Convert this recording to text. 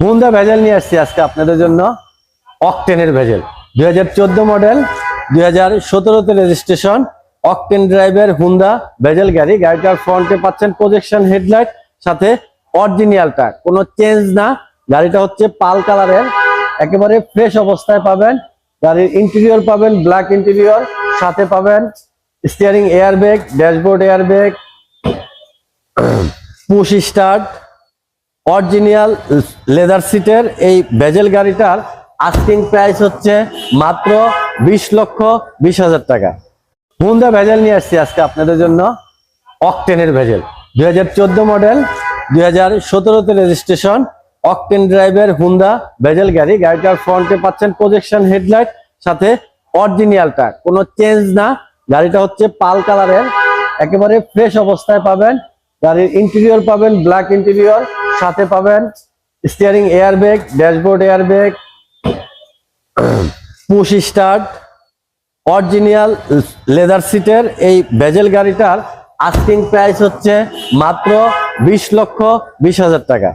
Honda bezel নিয়ে আসছি আজকে আপনাদের জন্য অকটেনের ভেজেল। দুই হাজার চোদ্দ মডেল, দুই হাজার সতেরোতে রেজিস্ট্রেশন অকটেন ড্রাইভের হুন্ডা ভেজেল গাড়ি। গাড়িটার ফ্রন্টে পাচ্ছেন প্রজেকশন হেডলাইট সাথে অরিজিনালটা কোনো চেঞ্জ না। গাড়িটা হচ্ছে পাল কালারের। একেবারে ফ্রেশ অবস্থায় পাবেন। গাড়ির ইন্টেরিয়র পাবেন ব্ল্যাক ইন্টেরিয়র সাথে পাবেন steering air bag dashboard air bag push start original leather সিটের এই বেজেল গাড়িটার আস্কিং প্রাইস হচ্ছে মাত্র বিশ লক্ষ বিশ হাজার টাকা। হুন্দা ভেজেল নিয়ে আসছি আজকে আপনাদের জন্য। অকটেনের ভেজেল। দুই হাজার চোদ্দ মডেল দুই হাজার সতেরোতে রেজিস্ট্রেশন অকটেন ড্রাইভের হুন্দা ভেজেল গাড়ি। গাড়িটার ফ্রন্টে পাচ্ছেন প্রজেকশন হেডলাইট সাথে অরিজিনালটা কোনো চেঞ্জ না। গাড়িটা হচ্ছে পাল কালারের একেবারে ফ্রেশ অবস্থায় পাবেন। গাড়ির ইন্টেরিয়র পাবেন ব্ল্যাক ইন্টেরিয়র সাথে পাবেন steering air bag dashboard air bag push start original leather সিটের এই বেজেল গাড়িটার আস্কিং প্রাইস হচ্ছে মাত্র বিশ লক্ষ বিশ হাজার টাকা।